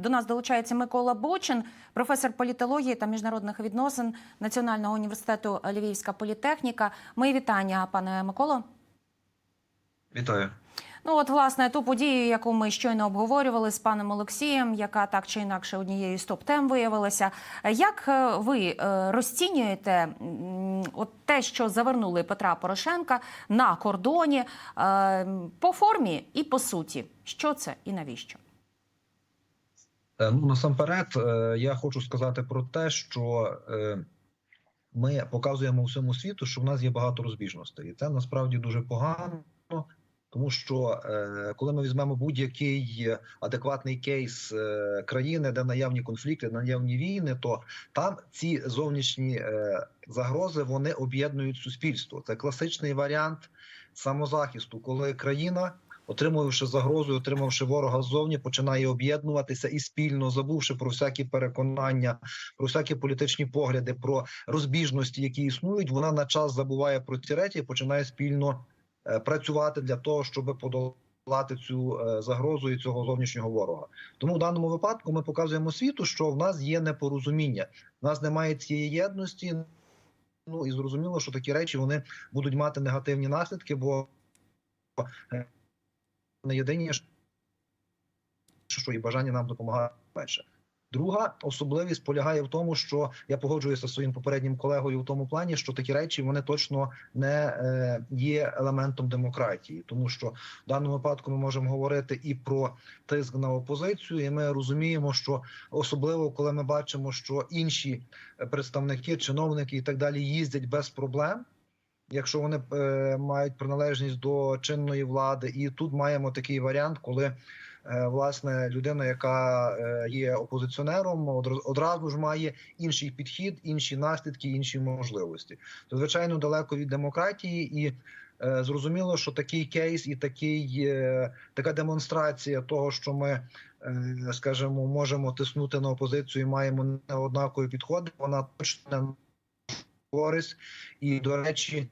до нас долучається Микола Бочин, професор політології та міжнародних відносин Національного університету Львівська політехніка. Мої вітання, пане Миколо. Вітаю. Ну, от, власне, ту подію, яку ми щойно обговорювали з паном Олексієм, яка так чи інакше однією з топ-тем виявилася. Як е, ви е, розцінюєте от те, що завернули Петра Порошенка на кордоні е, по формі і по суті? Що це і навіщо? Е, Ну насамперед, е, я хочу сказати про те, що е, ми показуємо всьому світу, що в нас є багато розбіжностей, і це насправді дуже погано. Тому що коли ми візьмемо будь-який адекватний кейс країни, де наявні конфлікти, наявні війни, то там ці зовнішні загрози вони об'єднують суспільство. Це класичний варіант самозахисту, коли країна отримуючи загрозу, отримавши ворога ззовні, починає об'єднуватися і спільно забувши про всякі переконання, про всякі політичні погляди, про розбіжності, які існують. Вона на час забуває про ці речі і починає спільно е, працювати для того, щоб подолати цю е, загрозу і цього зовнішнього ворога. Тому в даному випадку ми показуємо світу, що в нас є непорозуміння, в нас немає цієї єдності. Ну і зрозуміло, що такі речі вони будуть мати негативні наслідки, бо е, не єдині, що і бажання нам допомагати менше. Друга особливість полягає в тому, що я погоджуюся зі своїм попереднім колегою в тому плані, що такі речі вони точно не е, є елементом демократії, тому що в даному випадку ми можемо говорити і про тиск на опозицію, і ми розуміємо, що особливо коли ми бачимо, що інші представники, чиновники і так далі їздять без проблем якщо вони е, мають приналежність до чинної влади, і тут маємо такий варіант, коли е, власне людина, яка е, є опозиціонером, одра- одразу ж має інший підхід, інші наслідки, інші можливості. Це звичайно далеко від демократії і. е, Зрозуміло, що такий кейс і такий е, така демонстрація того, що ми, е, скажімо, можемо тиснути на опозицію, і маємо неоднакові підходи. Вона точно користь. І до речі,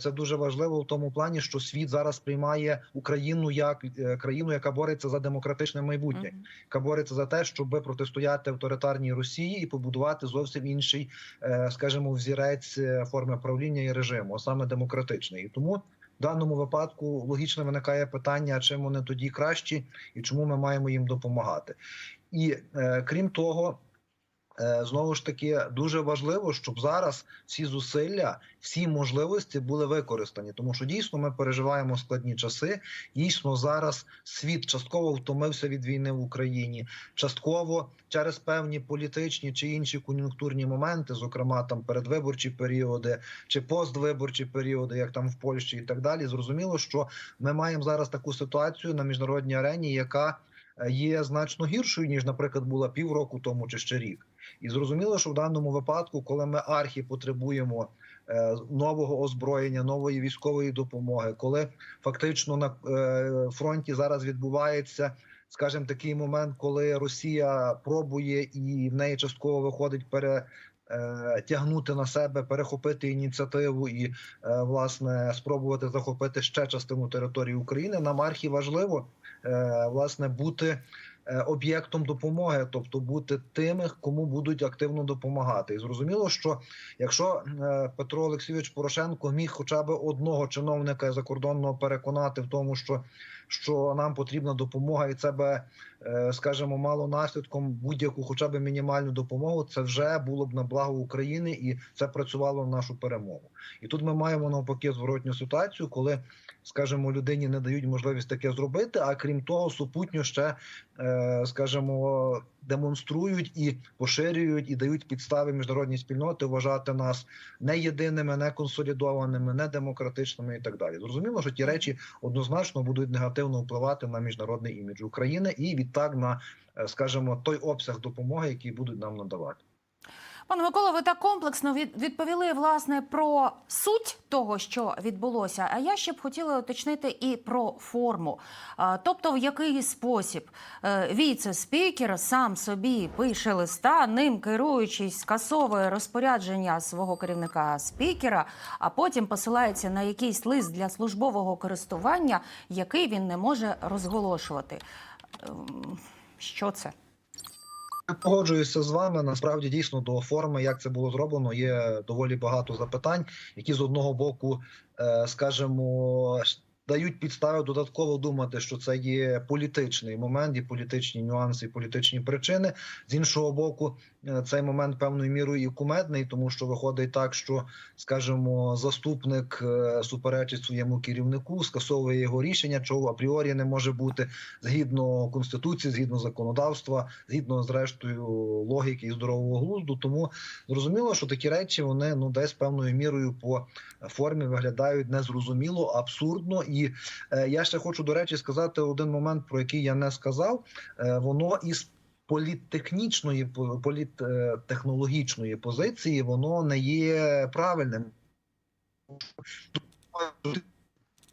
це дуже важливо в тому плані, що світ зараз приймає Україну як е, країну, яка бореться за демократичне майбутнє, яка бореться за те, щоб протистояти авторитарній Росії і побудувати зовсім інший, е, скажімо, взірець е, форми правління і режиму, а саме демократичний. І тому. В даному випадку логічно виникає питання, чим вони тоді кращі, і чому ми маємо їм допомагати. І е, крім того, Е, Знову ж таки дуже важливо, щоб зараз всі зусилля, всі можливості були використані, тому що дійсно ми переживаємо складні часи. Дійсно, зараз світ частково втомився від війни в Україні, частково через певні політичні чи інші кон'юнктурні моменти, зокрема там передвиборчі періоди чи поствиборчі періоди, як там в Польщі, і так далі. Зрозуміло, що ми маємо зараз таку ситуацію на міжнародній арені, яка е, є значно гіршою ніж, наприклад, була півроку тому чи ще рік. І зрозуміло, що в даному випадку, коли ми архі потребуємо е, нового озброєння, нової військової допомоги, коли фактично на е, фронті зараз відбувається, скажімо, такий момент, коли Росія пробує і в неї частково виходить пере. е, Тягнути на себе, перехопити ініціативу і власне спробувати захопити ще частину території України. Нам архі важливо власне бути об'єктом допомоги, тобто бути тими, кому будуть активно допомагати. І зрозуміло, що якщо е, Петро Олексійович Порошенко міг хоча б одного чиновника закордонного переконати в тому, що, що нам потрібна допомога, і це би, е, скажімо, мало наслідком будь-яку, хоча б мінімальну допомогу, це вже було б на благо України, і це працювало на нашу перемогу. І тут ми маємо навпаки зворотню ситуацію, коли скажімо, людині не дають можливість таке зробити. А крім того, супутньо ще е, скажімо, демонструють і поширюють, і дають підстави міжнародній спільноти вважати нас не єдиними, не консолідованими, не демократичними і так далі. Зрозуміло, що ті речі однозначно будуть негативно впливати на міжнародний імідж України і відтак на, е, скажімо, той обсяг допомоги, який будуть нам надавати. Пане Микола, ви так комплексно від- відповіли власне про суть того, що відбулося. А я ще б хотіла уточнити і про форму. Тобто, в який спосіб е, віце-спікер сам собі пише листа, ним керуючись, скасовує розпорядження свого керівника спікера, а потім посилається на якийсь лист для службового користування, який він не може розголошувати. Ем, Що це? Погоджуюся з вами. Насправді дійсно до форми, як це було зроблено, є доволі багато запитань, які з одного боку, е, скажімо, дають підстави додатково думати, що це є політичний момент, і політичні нюанси, і політичні причини. З іншого боку, е, цей момент певною мірою і кумедний, тому що виходить так, що, скажімо, заступник е, суперечить своєму керівнику, скасовує його рішення, чого апріорі не може бути згідно конституції, згідно законодавства, згідно зрештою логіки і здорового глузду. Тому зрозуміло, що такі речі вони ну десь певною мірою по формі виглядають незрозуміло, абсурдно. І е, я ще хочу до речі сказати один момент, про який я не сказав. Е, воно із політтехнічної по- політтехнологічної позиції воно не є правильним.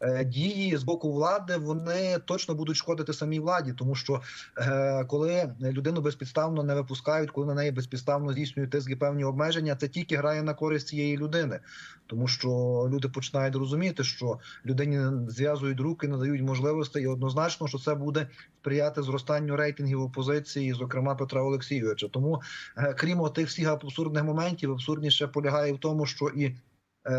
Е, Дії з боку влади вони точно будуть шкодити самій владі, тому що е, коли людину безпідставно не випускають, коли на неї безпідставно здійснюють тиск і певні обмеження, це тільки грає на користь цієї людини, тому що люди починають розуміти, що людині зв'язують руки, надають можливості, і однозначно, що це буде сприяти зростанню рейтингів опозиції, зокрема Петра Олексійовича. Тому, е, крім тих всіх абсурдних моментів, абсурдніше полягає в тому, що і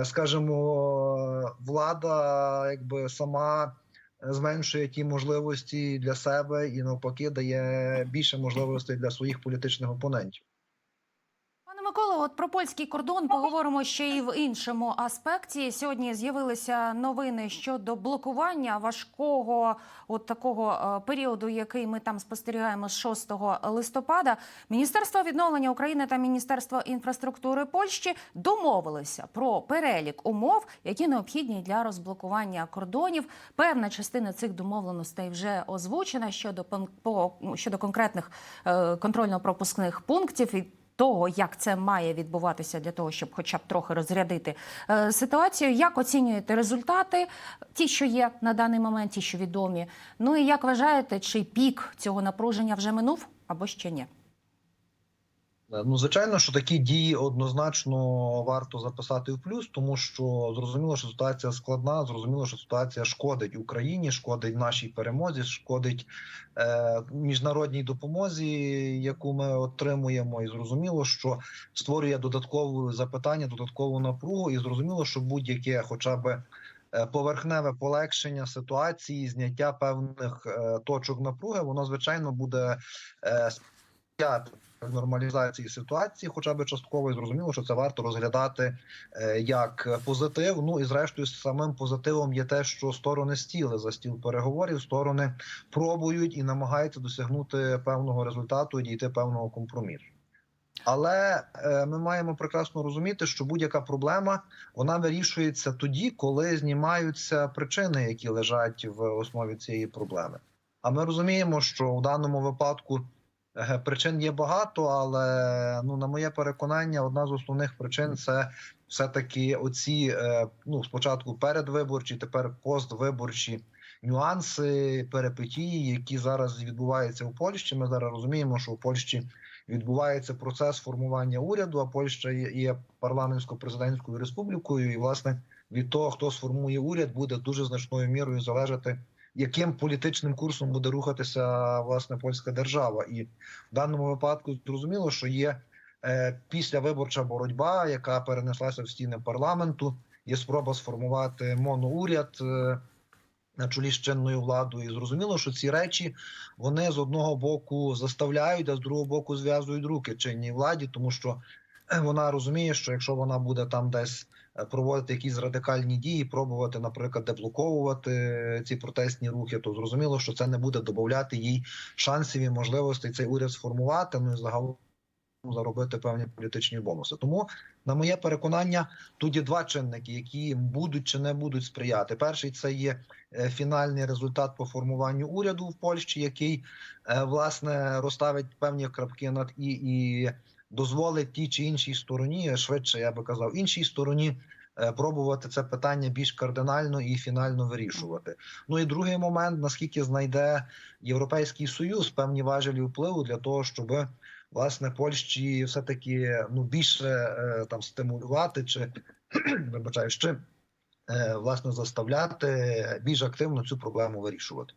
скажімо, влада якби сама е, зменшує ті можливості для себе і навпаки дає більше можливостей для своїх політичних опонентів. Пане Миколо, от про польський кордон поговоримо ще й в іншому аспекті. Сьогодні з'явилися новини щодо блокування важкого от такого е, періоду, який ми там спостерігаємо з 6 листопада. Міністерство відновлення України та Міністерство інфраструктури Польщі домовилися про перелік умов, які необхідні для розблокування кордонів. Певна частина цих домовленостей вже озвучена щодо щодо конкретних е, контрольно-пропускних пунктів і того, як це має відбуватися для того, щоб хоча б трохи розрядити е, ситуацію. Як оцінюєте результати, ті, що є на даний момент, ті, що відомі? Ну і як вважаєте, чи пік цього напруження вже минув або ще ні? Е, Ну, звичайно, що такі дії однозначно варто записати в плюс, тому що зрозуміло, що ситуація складна. Зрозуміло, що ситуація шкодить Україні, шкодить нашій перемозі, шкодить е, міжнародній допомозі, яку ми отримуємо, і зрозуміло, що створює додаткове запитання, додаткову напругу, і зрозуміло, що будь-яке, хоча б е, поверхневе полегшення ситуації, зняття певних е, точок напруги, воно звичайно буде нормалізації ситуації, хоча б частково, і зрозуміло, що це варто розглядати е, як позитив. Ну і зрештою, самим позитивом є те, що сторони стіли за стіл переговорів, сторони пробують і намагаються досягнути певного результату і дійти певного компромісу. Але е, ми маємо прекрасно розуміти, що будь-яка проблема вона вирішується тоді, коли знімаються причини, які лежать в основі цієї проблеми. А ми розуміємо, що в даному випадку Причин є багато, але ну на моє переконання, одна з основних причин це все-таки оці е, ну спочатку передвиборчі, тепер поствиборчі нюанси, перипетії, які зараз відбуваються в Польщі. Ми зараз розуміємо, що в Польщі відбувається процес формування уряду. А Польща є парламентсько-президентською республікою, і власне від того, хто сформує уряд, буде дуже значною мірою залежати яким політичним курсом буде рухатися власне польська держава, і в даному випадку зрозуміло, що є е, післявиборча боротьба, яка перенеслася в стіни парламенту. Є спроба сформувати моноуряд е, на чолі з чинною владою. І зрозуміло, що ці речі вони з одного боку заставляють, а з другого боку зв'язують руки чинній владі, тому що вона розуміє, що якщо вона буде там десь е, проводити якісь радикальні дії, пробувати, наприклад, деблоковувати ці протестні рухи, то зрозуміло, що це не буде додати їй шансів і можливостей цей уряд сформувати. Ну і загалом заробити певні політичні бонуси. Тому, на моє переконання, тут є два чинники, які будуть чи не будуть сприяти. Перший це є е, фінальний результат по формуванню уряду в Польщі, який е, власне розставить певні крапки над і і дозволить тій чи іншій стороні, швидше я би казав, іншій стороні. е, Пробувати це питання більш кардинально і фінально вирішувати. Ну і другий момент: наскільки знайде Європейський Союз певні важелі впливу для того, щоб власне Польщі все таки ну більше е, там стимулювати чи вибачаю, ще власне заставляти більш активно цю проблему вирішувати.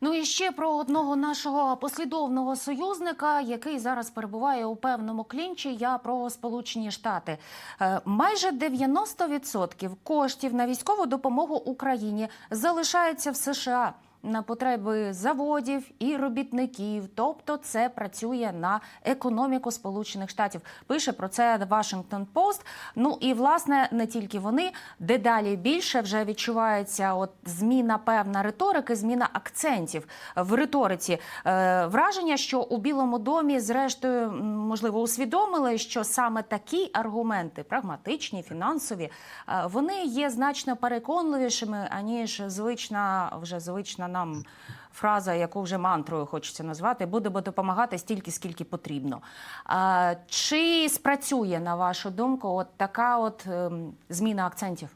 Ну і ще про одного нашого послідовного союзника, який зараз перебуває у певному клінчі. Я про Сполучені Штати. Е, Майже 90% коштів на військову допомогу Україні залишається в США. На потреби заводів і робітників, тобто це працює на економіку Сполучених Штатів. Пише про це Washington Post. Ну і власне не тільки вони дедалі більше вже відчувається от зміна певна риторики, зміна акцентів в риториці. Е, враження, що у Білому домі, зрештою, можливо, усвідомили, що саме такі аргументи, прагматичні, фінансові, е, вони є значно переконливішими аніж звична вже звична нам фраза, яку вже мантрою хочеться назвати, будемо допомагати стільки, скільки потрібно. А, чи спрацює, на вашу думку, от така от ем, зміна акцентів?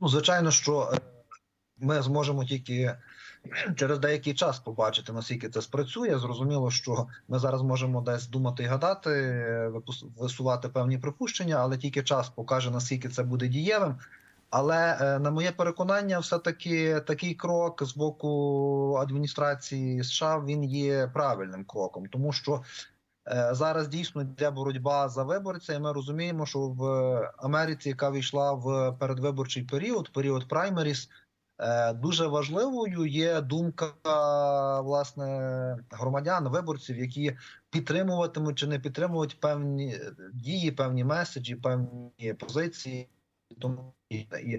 Ну, звичайно, що е, ми зможемо тільки через деякий час побачити, наскільки це спрацює. Зрозуміло, що ми зараз можемо десь думати і гадати, е, висувати певні припущення, але тільки час покаже, наскільки це буде дієвим. Але е, на моє переконання, все таки такий крок з боку адміністрації США він є правильним кроком, тому що Е, Зараз дійсно йде боротьба за виборця, і ми розуміємо, що в Америці, яка війшла в передвиборчий період, період праймеріс, е, дуже важливою є думка власне громадян, виборців, які підтримуватимуть чи не підтримують певні дії, певні меседжі, певні позиції. Тому і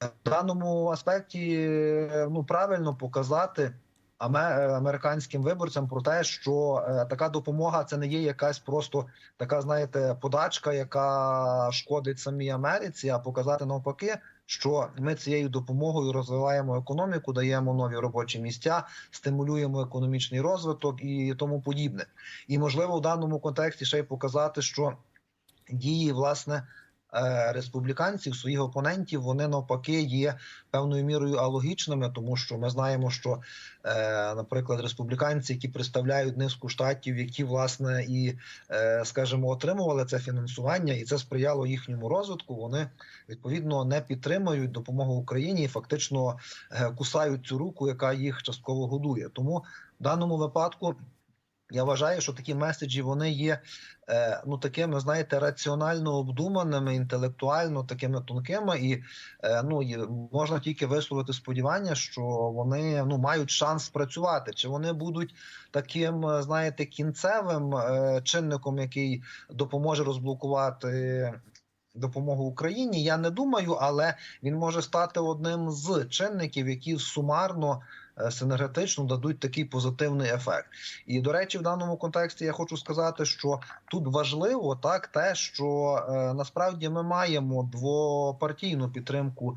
в даному аспекті е, ну правильно показати аме- американським виборцям про те, що е, така допомога це не є якась просто така, знаєте, подачка, яка шкодить самій Америці, а показати навпаки, що ми цією допомогою розвиваємо економіку, даємо нові робочі місця, стимулюємо економічний розвиток і тому подібне. І можливо в даному контексті ще й показати, що дії власне. Е, Республіканців своїх опонентів вони навпаки є певною мірою алогічними, тому що ми знаємо, що, е, наприклад, республіканці, які представляють низку штатів, які власне і е, скажімо, отримували це фінансування, і це сприяло їхньому розвитку. Вони відповідно не підтримують допомогу Україні і фактично кусають цю руку, яка їх частково годує. Тому в даному випадку. Я вважаю, що такі меседжі вони є е, ну такими, знаєте, раціонально обдуманими, інтелектуально такими тонкими, і е, ну можна тільки висловити сподівання, що вони ну мають шанс спрацювати. Чи вони будуть таким, е, знаєте, кінцевим чинником, який допоможе розблокувати допомогу Україні? Я не думаю, але він може стати одним з чинників, які сумарно. Е, Синергетично дадуть такий позитивний ефект, і до речі, в даному контексті я хочу сказати, що тут важливо так, те, що е, насправді ми маємо двопартійну підтримку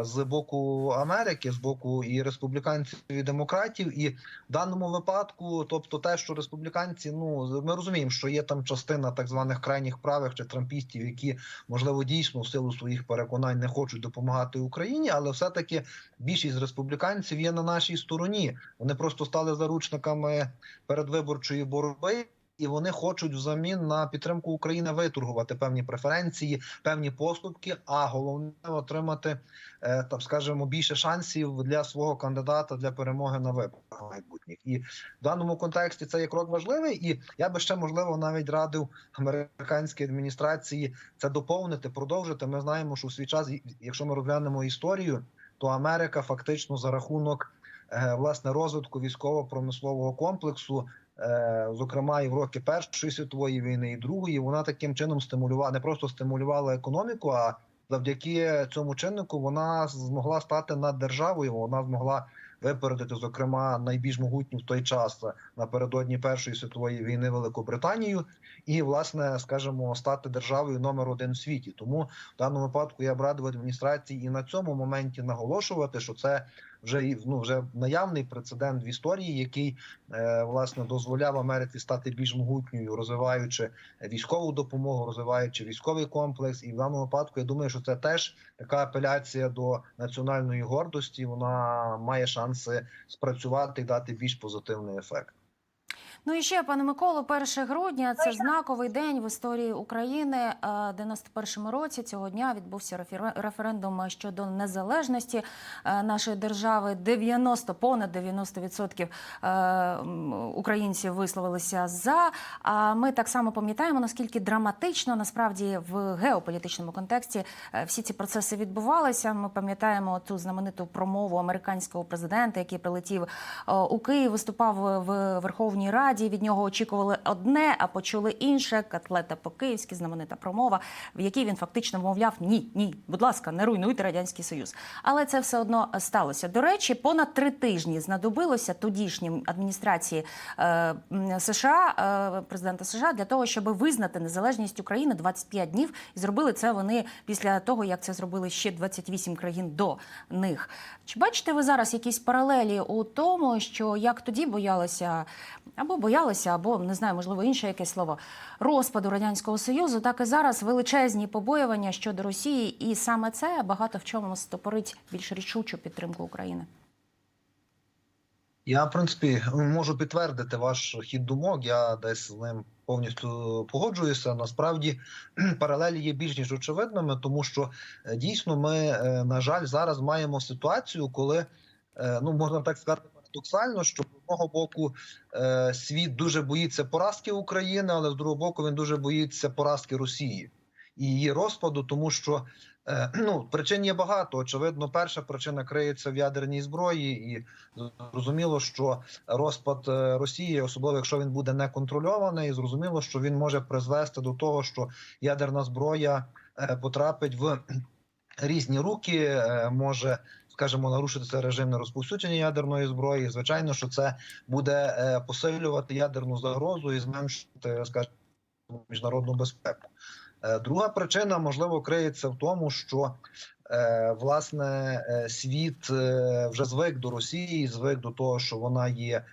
з боку Америки, з боку і республіканців і демократів, і в даному випадку, тобто, те, що республіканці, ну ми розуміємо, що є там частина так званих крайніх правих чи трампістів, які можливо дійсно в силу своїх переконань не хочуть допомагати Україні, але все таки більшість республіканців є на нашій стороні. Вони просто стали заручниками передвиборчої боротьби. І вони хочуть взамін на підтримку України виторгувати певні преференції, певні поступки, а головне отримати е, там, скажімо, більше шансів для свого кандидата для перемоги на виборах майбутніх. І в даному контексті це є крок важливий. І я би ще можливо навіть радив американській адміністрації це доповнити, продовжити. Ми знаємо, що в свій час, якщо ми розглянемо історію, то Америка фактично за рахунок е, власне розвитку військово-промислового комплексу. Е, Зокрема, і в роки Першої світової війни і другої вона таким чином стимулювала не просто стимулювала економіку, а завдяки цьому чиннику вона змогла стати над державою. Вона змогла випередити, зокрема, найбільш могутню в той час напередодні Першої світової війни Великобританію, і власне скажімо, стати державою номер один в світі. Тому в даному випадку я б радив адміністрації і на цьому моменті наголошувати, що це вже ну, вже наявний прецедент в історії, який е, власне дозволяв Америці стати більш могутньою, розвиваючи військову допомогу, розвиваючи військовий комплекс. І в даному випадку я думаю, що це теж така апеляція до національної гордості. Вона має шанси спрацювати і дати більш позитивний ефект. Ну і ще, пане Миколо, 1 грудня це знаковий день в історії України. Е, 91-му році цього дня відбувся рефер- референдум щодо незалежності е, нашої держави. 90, понад 90% е, українців висловилися за. А ми так само пам'ятаємо, наскільки драматично насправді в геополітичному контексті всі ці процеси відбувалися. Ми пам'ятаємо ту знамениту промову американського президента, який прилетів у Київ, виступав в Верховній Раді. Від нього очікували одне, а почули інше. Котлета по-київськи, знаменита промова, в якій він фактично мовляв: ні, ні, будь ласка, не руйнуйте радянський союз. Але це все одно сталося. До речі, понад три тижні знадобилося тодішнім адміністрації е, США, е, президента США, для того, щоб визнати незалежність України 25 днів, і зробили це вони після того, як це зробили ще 28 країн до них. Чи бачите ви зараз якісь паралелі у тому, що як тоді боялися або боялися, або не знаю, можливо, інше якесь слово розпаду радянського союзу, так і зараз величезні побоювання щодо Росії, і саме це багато в чому стопорить більш рішучу підтримку України. Я, в принципі, можу підтвердити ваш хід думок. Я десь з ним повністю погоджуюся. Насправді паралелі є більш ніж очевидними, тому що е, дійсно ми, е, на жаль, зараз маємо ситуацію, коли е, ну можна так сказати. Парадоксально, що з одного боку е, світ дуже боїться поразки України, але з другого боку він дуже боїться поразки Росії і її розпаду, тому що е, ну причин є багато. Очевидно, перша причина криється в ядерній зброї, і зрозуміло, що розпад е, Росії, особливо якщо він буде неконтрольований, зрозуміло, що він може призвести до того, що ядерна зброя потрапить в різні руки, може. Скажімо, нарушити режим на розповсюдження ядерної зброї. Звичайно, що це буде е, посилювати ядерну загрозу і зменшити, скажімо, міжнародну безпеку. Е, Друга причина можливо криється в тому, що е, власне світ вже звик до Росії, звик до того, що вона є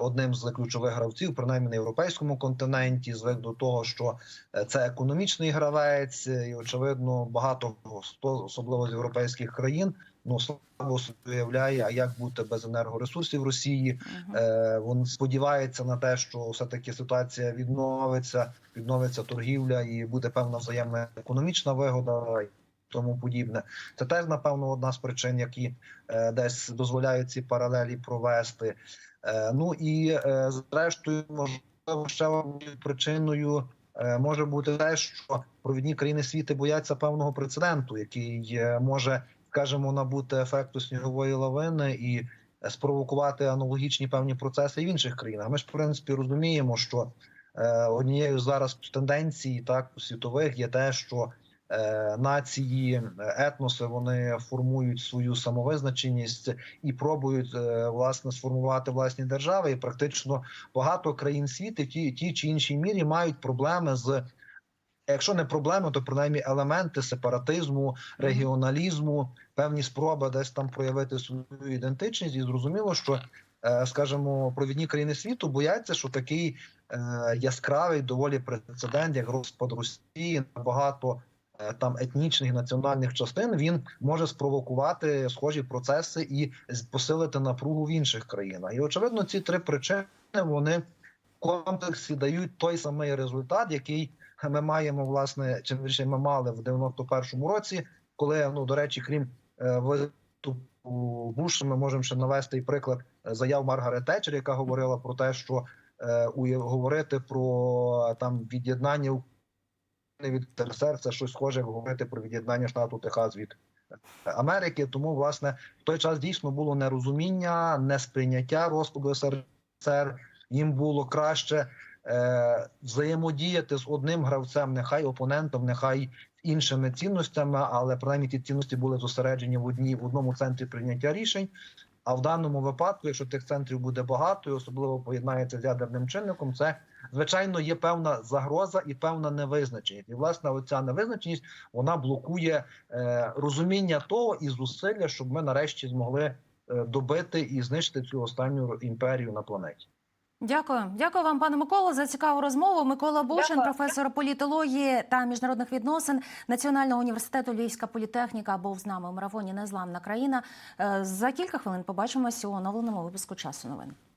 одним з ключових гравців, принаймні на європейському континенті, звик до того, що це економічний гравець, і очевидно, багато хто, особливо з європейських країн, ну слабо уявляє, а як бути без енергоресурсів Росії. Е, Він сподівається на те, що все таки ситуація відновиться, відновиться торгівля і буде певна взаємна економічна вигода. і Тому подібне, це теж напевно одна з причин, які е, десь дозволяють ці паралелі провести. Е, ну і е, зрештою, можливо, ще причиною е, може бути те, що провідні країни світу бояться певного прецеденту, який е, може, скажімо, набути ефекту снігової лавини і спровокувати аналогічні певні процеси в інших країнах. Ми ж в принципі розуміємо, що е, однією зараз тенденцій так світових є те, що е, нації, етноси вони формують свою самовизначеність і пробують е, власне сформувати власні держави. І практично багато країн світу, ті, ті чи іншій мірі мають проблеми з. Якщо не проблеми, то принаймні елементи сепаратизму, регіоналізму, певні спроби десь там проявити свою ідентичність, і зрозуміло, що е, скажімо, провідні країни світу бояться, що такий е, яскравий доволі прецедент, як розпад Росії на багато е, там етнічних національних частин, він може спровокувати схожі процеси і посилити напругу в інших країнах. І очевидно, ці три причини вони в комплексі дають той самий результат, який ми маємо власне, чим більше ми мали в 91-му році, коли ну до речі, крім е, виступу Буша, ми можемо ще навести і приклад е, заяв Маргарет Тетчер, яка говорила про те, що е, говорити про там від'єднання від СРСР, це щось схоже, говорити про від'єднання штату Техас від Америки. Тому власне в той час дійсно було нерозуміння, несприйняття розпаду СРСР. Їм було краще е, взаємодіяти з одним гравцем, нехай опонентом, нехай іншими цінностями, але принаймні ті цінності були зосереджені в одній в одному центрі прийняття рішень. А в даному випадку, якщо тих центрів буде багато, і особливо поєднається з ядерним чинником, це звичайно є певна загроза і певна невизначеність. І власне оця невизначеність вона блокує е, розуміння того і зусилля, щоб ми нарешті змогли е, добити і знищити цю останню імперію на планеті. Дякую, дякую вам, пане Миколо, за цікаву розмову. Микола Бушин, Дякую. професор політології та міжнародних відносин Національного університету Львівська політехніка, був з нами у марафоні Незламна країна. Е, За кілька хвилин побачимося у оновленому випуску часу новин.